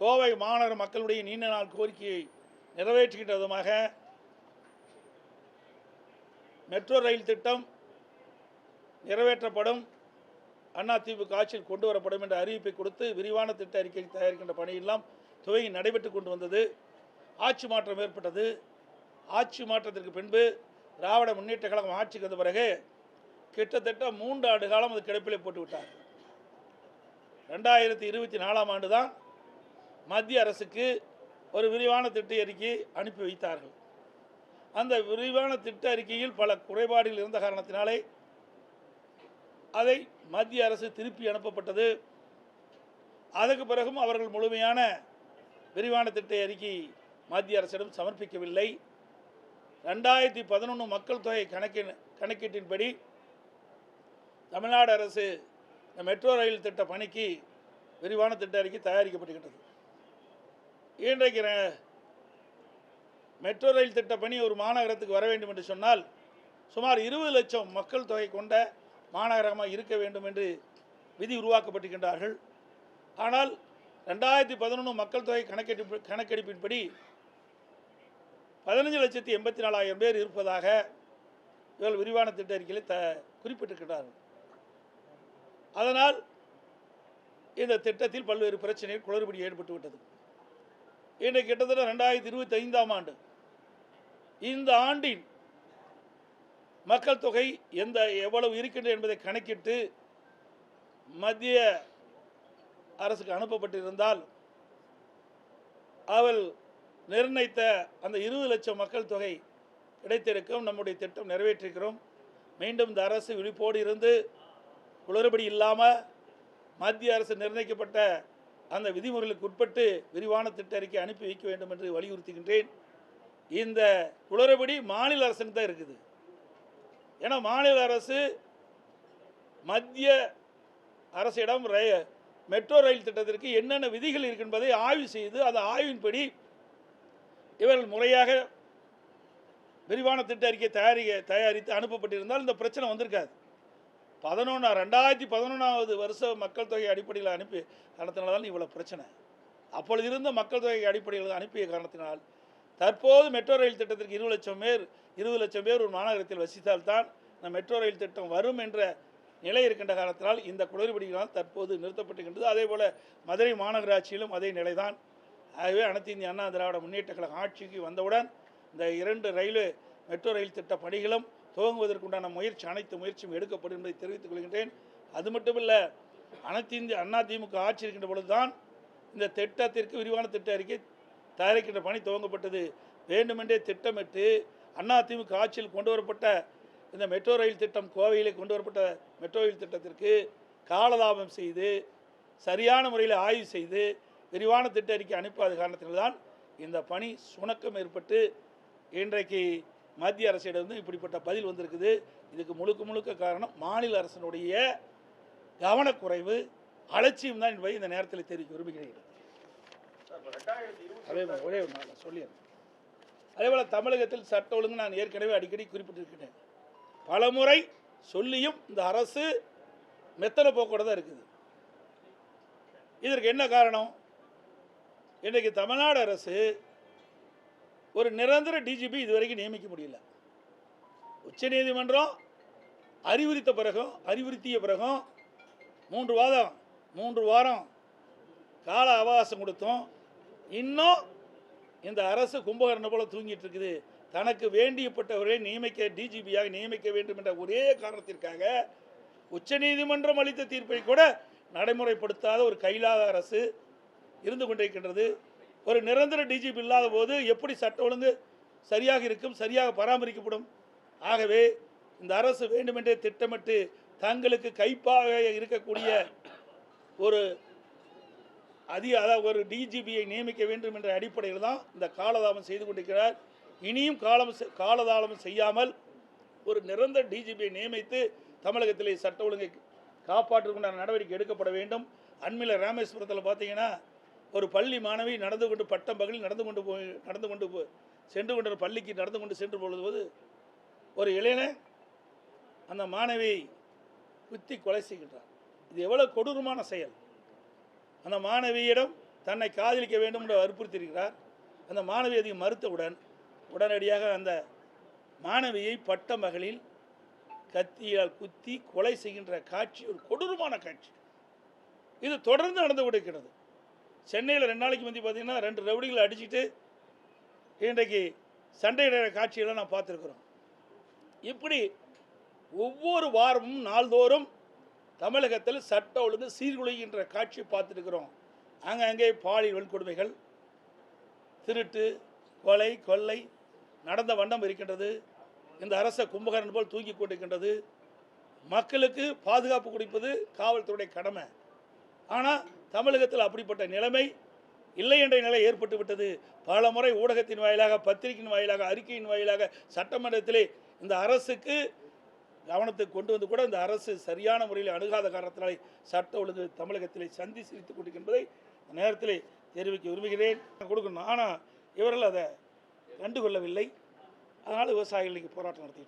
கோவை மாநகர மக்களுடைய நீண்ட நாள் கோரிக்கையை நிறைவேற்றுகின்ற விதமாக மெட்ரோ ரயில் திட்டம் நிறைவேற்றப்படும். அதிமுக ஆட்சியில் கொண்டு வரப்படும் என்ற அறிவிப்பை கொடுத்து விரிவான திட்ட அறிக்கை தயாரிக்கின்ற பணியெல்லாம் துவங்கி நடைபெற்று கொண்டு வந்தது. ஆட்சி மாற்றம் ஏற்பட்டது. ஆட்சி மாற்றத்திற்கு பின்பு திராவிட முன்னேற்ற கழகம் ஆட்சிக்கு வந்த பிறகு கிட்டத்தட்ட மூன்று ஆண்டு காலம் அது கிடப்பிலே போட்டு விட்டார் ரெண்டாயிரத்தி இருபத்தி நாலாம் ஆண்டு தான் மத்திய அரசுக்கு ஒரு விரிவான திட்ட அறிக்கை அனுப்பி வைத்தார்கள். அந்த விரிவான திட்ட அறிக்கையில் பல குறைபாடுகள் இருந்த காரணத்தினாலே அதை மத்திய அரசு திருப்பி அனுப்பப்பட்டது. அதற்கு பிறகும் அவர்கள் முழுமையான விரிவான திட்ட அறிக்கை மத்திய அரசிடம் சமர்ப்பிக்கவில்லை. ரெண்டாயிரத்தி பதினொன்று மக்கள் தொகை கணக்கின் கணக்கீட்டின்படி தமிழ்நாடு அரசு மெட்ரோ ரயில் திட்ட பணிக்கு விரிவான திட்ட அறிக்கை தயாரிக்கப்பட்டுகின்றது இன்றைக்கு மெட்ரோ ரயில் திட்ட பணி ஒரு மாநகரத்துக்கு வர வேண்டும் என்று சொன்னால் சுமார் இருபது லட்சம் மக்கள் தொகை கொண்ட மாநகரமாக இருக்க வேண்டும் என்று விதி உருவாக்கப்பட்டிருக்கின்றார்கள். ஆனால் ரெண்டாயிரத்தி பதினொன்று மக்கள் தொகை கணக்கெடுப்பு கணக்கெடுப்பின்படி பதினஞ்சு லட்சத்தி எண்பத்தி நாலாயிரம் பேர் இருப்பதாக இவர்கள் விரிவான திட்ட அறிக்கையில் த குறிப்பிட்டிருக்கிறார்கள் அதனால் இந்த திட்டத்தில் பல்வேறு பிரச்சனைகள் குளறுபடி ஏற்பட்டு விட்டது கிட்டத்தட்ட ரெண்டாயிரத்தி இருபத்தி ஐந்தாம் ஆண்டு. இந்த ஆண்டின் மக்கள் தொகை எந்த எவ்வளவு இருக்கின்றது என்பதை கணக்கிட்டு மத்திய அரசுக்கு அனுப்பப்பட்டிருந்தால் அவள் நிர்ணயித்த அந்த இருபது லட்சம் மக்கள் தொகை கிடைத்திருக்கும். நம்முடைய திட்டம் நிறைவேற்றிருக்கிறோம். மீண்டும் இந்த அரசு விழிப்போடு இருந்து குளறுபடி இல்லாமல் மத்திய அரசு நிர்ணயிக்கப்பட்ட அந்த விதிமுறைகளுக்கு உட்பட்டு விரிவான திட்ட அறிக்கை அனுப்பி வைக்க வேண்டும் என்று வலியுறுத்துகின்றேன். இந்த குளறுபடி மாநில அரசுக்கு தான் இருக்குது. ஏன்னா மாநில அரசு மத்திய அரசிடம் ரய மெட்ரோ ரயில் திட்டத்திற்கு என்னென்ன விதிகள் இருக்கு என்பதை ஆய்வு செய்து அந்த ஆய்வின்படி இவர்கள் முறையாக விரிவான திட்ட அறிக்கை தயாரிக்க தயாரித்து அனுப்பப்பட்டிருந்தால் இந்த பிரச்சனை வந்திருக்காது. பதினொன்றா ரெண்டாயிரத்தி பதினொன்றாவது வருஷ மக்கள் தொகை அடிப்படையில் அனுப்பி காரணத்தினால் தான் இவ்வளோ பிரச்சனை. அப்பொழுது இருந்த மக்கள் தொகை அடிப்படையில் அனுப்பிய காரணத்தினால் தற்போது மெட்ரோ ரயில் திட்டத்திற்கு இருபது லட்சம் பேர் இருபது லட்சம் பேர் ஒரு மாநகரத்தில் வசித்தால்தான் இந்த மெட்ரோ ரயில் திட்டம் வரும் என்ற நிலை இருக்கின்ற காரணத்தினால் இந்த குளறுபடிகளால் தற்போது நிறுத்தப்பட்டுகின்றது அதே போல் மதுரை மாநகராட்சியிலும் அதே நிலைதான். ஆகவே அனைத்து இந்திய அண்ணா திராவிட முன்னேற்ற கழக ஆட்சிக்கு வந்தவுடன் இந்த இரண்டு ரயில்வே மெட்ரோ ரயில் திட்ட பணிகளும் துவங்குவதற்குண்டான முயற்சி அனைத்து முயற்சியும் எடுக்கப்படும் என்பதை தெரிவித்துக் கொள்கின்றேன். அது மட்டுமல்ல அனைத்து இந்திய அண்ணா திமுக ஆட்சி இருக்கின்ற பொழுதுதான் இந்த திட்டத்திற்கு விரிவான திட்ட அறிக்கை தயாரிக்கின்ற பணி துவங்கப்பட்டது. வேண்டுமென்றே திட்டமிட்டு அண்ணா திமுக ஆட்சியில் கொண்டு வரப்பட்ட இந்த மெட்ரோ ரயில் திட்டம் கோவையிலே கொண்டு வரப்பட்ட மெட்ரோ ரயில் திட்டத்திற்கு காலதாபம் செய்து சரியான முறையில் ஆய்வு செய்து விரிவான திட்ட அறிக்கை அனுப்பாத காரணத்தில்தான் இந்த பணி சுணக்கம் ஏற்பட்டு இன்றைக்கு மத்திய அரசிடம் இப்படிப்பட்ட பதில் வந்திருக்குது. இதுக்கு முழுக்க முழுக்க காரணம் மாநில அரசினுடைய கவனக்குறைவு அலட்சியம் தான் என்பதை இந்த நேரத்தில் தெரிவிக்க விரும்புகிறேன். அதே ஒரே சொல்லிடுறேன். அதே போல் தமிழகத்தில் சட்ட ஒழுங்கு நான் ஏற்கனவே அடிக்கடி குறிப்பிட்டிருக்கிறேன். பலமுறை சொல்லியும் இந்த அரசு மெத்தனை போக்கோட தான் இருக்குது. இதற்கு என்ன காரணம்? இன்றைக்கு தமிழ்நாடு அரசு ஒரு நிரந்தர டிஜிபி இதுவரைக்கும் நியமிக்க முடியல. உச்சநீதிமன்றம் அறிவுறுத்த பிறகும் அறிவுறுத்திய பிறகும் மூன்று வாரம் மூன்று வாரம் கால அவகாசம் கொடுத்தோம். இன்னும் இந்த அரசு கும்பகர்ணம் போல தூங்கிட்டு இருக்குது. தனக்கு வேண்டியப்பட்டவரை நியமிக்க டிஜிபியாக நியமிக்க வேண்டும் என்ற ஒரே காரணத்திற்காக உச்சநீதிமன்றம் அளித்த தீர்ப்பை கூட நடைமுறைப்படுத்தாத ஒரு கைலாத அரசு இருந்து கொண்டிருக்கின்றது. ஒரு நிரந்தர டிஜிபி இல்லாத போது எப்படி சட்டம் ஒழுங்கு சரியாக இருக்கும் சரியாக பராமரிக்கப்படும்? ஆகவே இந்த அரசு வேண்டுமென்றே திட்டமிட்டு தங்களுக்கு கைப்பாக இருக்கக்கூடிய ஒரு அதிக அதாவது ஒரு டிஜிபியை நியமிக்க வேண்டும் என்ற அடிப்படையில் தான் இந்த காலதாமம் செய்து கொண்டிருக்கிறார். இனியும் காலம் செ- காலதாமம் செய்யாமல் ஒரு நிரந்தர டிஜிபியை நியமித்து தமிழகத்திலே சட்ட ஒழுங்கை காப்பாற்றுக்குண்டான நடவடிக்கை எடுக்கப்பட வேண்டும். அண்மையில் ராமேஸ்வரத்தில் பார்த்தீங்கன்னா ஒரு பள்ளி மாணவி நடந்து கொண்டு பட்டம் பகலில் நடந்து கொண்டு போய் நடந்து கொண்டு போய் சென்று கொண்ட பள்ளிக்கு நடந்து கொண்டு சென்று பொழுது ஒரு இளைஞன் அந்த மாணவியை குத்தி கொலை செய்கின்றார் இது எவ்வளோ கொடூரமான செயல். அந்த மாணவியிடம் தன்னை காதலிக்க வேண்டும் என்று வற்புறுத்தியிருக்கிறார். அந்த மாணவி அதை மறுத்தவுடன் உடனடியாக அந்த மாணவியை பட்ட மகளில் கத்தியால் குத்தி கொலை செய்கின்ற காட்சி ஒரு கொடூரமான காட்சி. இது தொடர்ந்து நடந்து கொண்டிருக்கிறது. சென்னையில் ரெண்டு நாளைக்கு முந்தி பார்த்தீங்கன்னா ரெண்டு ரவுடிகளை அடிச்சுட்டு இன்றைக்கு சண்டையிடுற காட்சிகளை நான் பார்த்துருக்குறோம். இப்படி ஒவ்வொரு வாரமும் நாள்தோறும் தமிழகத்தில் சட்ட ஒழுங்கு சீர்குலைகின்ற காட்சி பார்த்துருக்குறோம். அங்கங்கே பாலியல் வன்கொடுமைகள் திருட்டு கொலை கொள்ளை நடந்த வண்ணம் இருக்கின்றது. இந்த அரச கும்பகரன் போல் தூங்கி கொண்டிருக்கின்றது. மக்களுக்கு பாதுகாப்பு கொடுப்பது காவல்துறையுடைய கடமை. ஆனால் தமிழகத்தில் அப்படிப்பட்ட நிலைமை இல்லை என்ற நிலை ஏற்பட்டு விட்டது. பல முறை ஊடகத்தின் வாயிலாக பத்திரிகையின் வாயிலாக அறிக்கையின் வாயிலாக சட்டமன்றத்திலே இந்த அரசுக்கு கவனத்துக்கு கொண்டு வந்து கூட இந்த அரசு சரியான முறையில் அணுகாத காரணத்தினாலே சட்ட ஒழுங்கு தமிழகத்திலே சந்தி சிரித்துக் கொண்டிருக்கின்றதை நேரத்தில் நேரத்திலே தெரிவிக்க விரும்புகிறேன். கொடுக்கணும். ஆனால் இவர்கள் அதை கண்டுகொள்ளவில்லை. அதனால் விவசாயிகளுக்கு போராட்டம் நடத்திட்டு